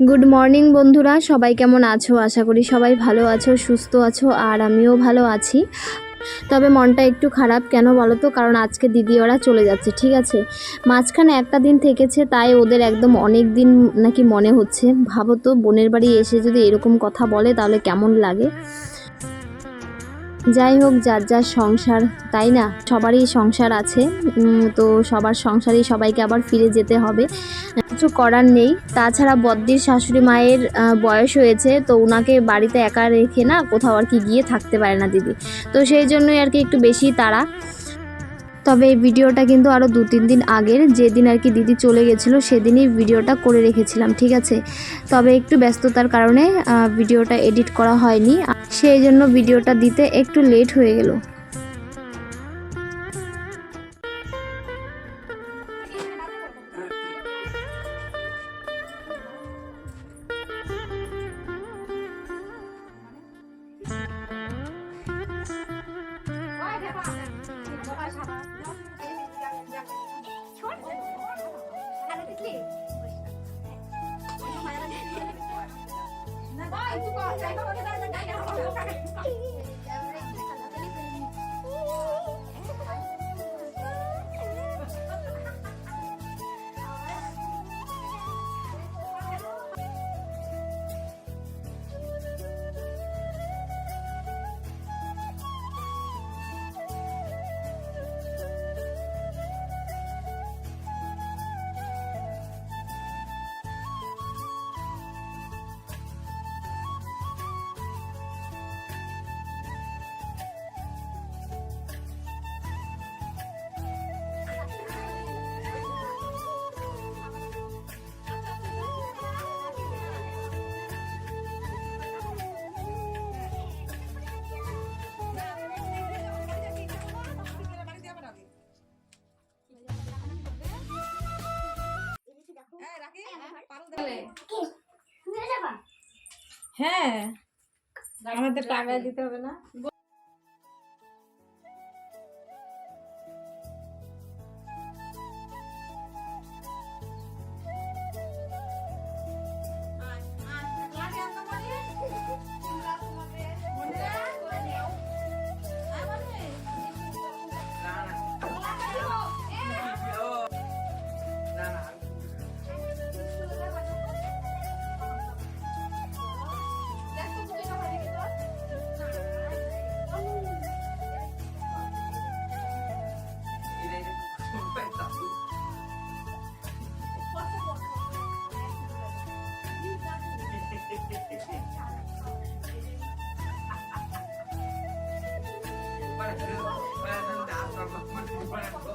Good morning বন্ধুরা। সবাই কেমন আছো? আশা করি সবাই ভালো আছো, সুস্থ আছো, আর আমিও ভালো আছি। তবে মনটা একটু খারাপ কেন বলো তো কারণ আজকে দিদি ওরা চলে যাচ্ছে, ঠিক আছে? মাঝখানে একটা দিন থেকেছে, তাই ওদের একদম অনেক দিন নাকি মনে হচ্ছে। ভাবো তো, বোনের বাড়ি এসে যদি এরকম কথা বলে, তাহলে কেমন লাগে? যাই হোক, যার যার সংসার, তাই না? সবারই সংসার আছে। তো সবার সংসারেই সবাইকে আবার ফিরে যেতে হবে। কিছু করার নেই। তাছাড়া বদ্দির শাশুড়ি মায়ের বয়স হয়েছে, তো ওনাকে বাড়িতে একা রেখে না কোথাও আর কি গিয়ে থাকতে পারে না দিদি। তো সেই জন্যই আর কি একটু বেশি তাড়া। তবে এই ভিডিওটা কিন্তু আরও দু তিন দিন আগের। যেদিন আর কি দিদি চলে গেছিল, সেদিনই ভিডিওটা করে রেখেছিলাম, ঠিক আছে? তবে একটু ব্যস্ততার কারণে ভিডিওটা এডিট করা হয়নি। সেই জন্য ভিডিওটা দিতে একটু লেট হয়ে গেল। হ্যাঁ। আমাদের টাকা দিতে হবে না। มาก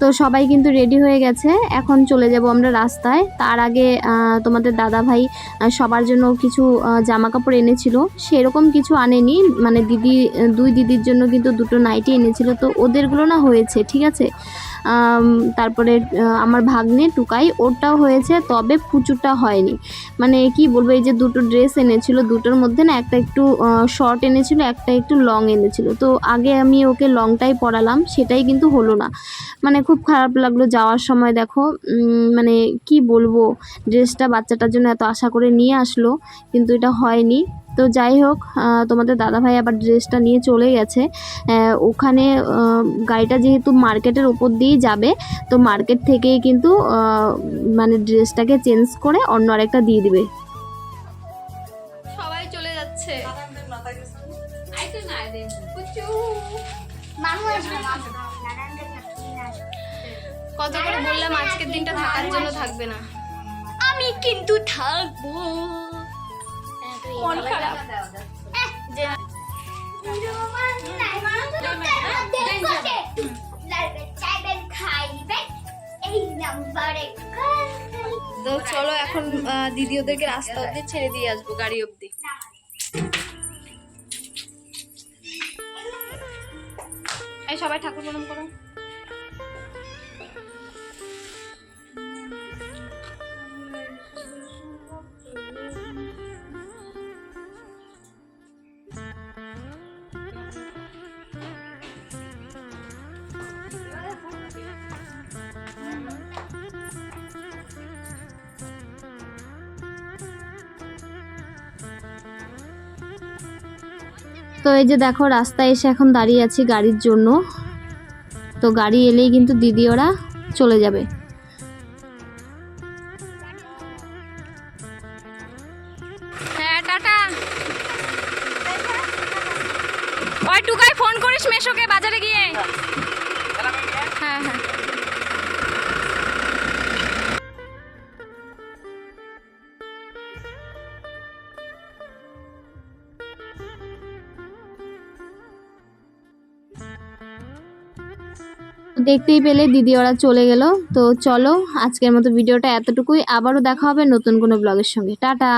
তো সবাই কিন্তু রেডি হয়ে গেছে। এখন চলে যাব আমরা রাস্তায়। তার আগে তোমাদের দাদা ভাই সবার জন্য কিছু জামা কাপড় এনেছিল। সেরকম কিছু আনেনি। মানে দিদি, দুই দিদির জন্য কিন্তু দুটো নাইটি এনেছিল। তো ওদেরগুলো না হয়েছে, ঠিক আছে? তারপরে আমার ভাগ্নে টুকাই, ওরটাও হয়েছে, তবে পুচুরটা হয়নি। মানে কি বলব, এই যে দুটো ড্রেস এনেছিল, দুটোর মধ্যে না একটা একটু শর্ট এনেছিল, একটা একটু লং এনেছিল। তো আগে আমি ওকে লংটাই পরালাম, সেটাই কিন্তু হলো না। মানে খুব খারাপ লাগল যাওয়ার সময়, দেখো মানে কি বলব, ড্রেসটা বাচ্চাটার জন্য এত আশা করে নিয়ে আসলো, কিন্তু এটা হয়নি। তো যাই হোক তোমাদের দাদাভাই আবার ড্রেসটা নিয়ে চলে গেছে। ওখানে গাড়িটা যেহেতু মার্কেটের ওপর দিয়েই যাবে তো মার্কেট থেকেই কিন্তু মানে ড্রেসটাকে চেঞ্জ করে অন্য আরেকটা দিয়ে দিবে। সবাই চলে যাচ্ছে। কত করে বললাম আজকের দিনটা থাকার জন্য থাকবে না। আমি কিন্তু থাকব। মন খারাপ। তো চলো এখন আহ, দিদি ওদেরকে রাস্তা অব্দি ছেড়ে দিয়ে আসব গাড়ি অব্দি এই সবাই ঠাকুর প্রণাম করো। তো এই যে দেখো, রাস্তায় এসে এখন দাঁড়িয়ে আছি গাড়ির জন্য। তো গাড়ি এলেই কিন্তু দিদি ওরা চলে যাবে। হ্যাঁ ওই ফোন করিস মেশোকে বাজারে গিয়ে। দেখতেই পেলে দিদি ওরা চলে গেল। তো চলো আজকের মতো ভিডিওটা এতটুকুই। আবারও দেখা হবে নতুন কোনো ব্লগের সঙ্গে। টাটা!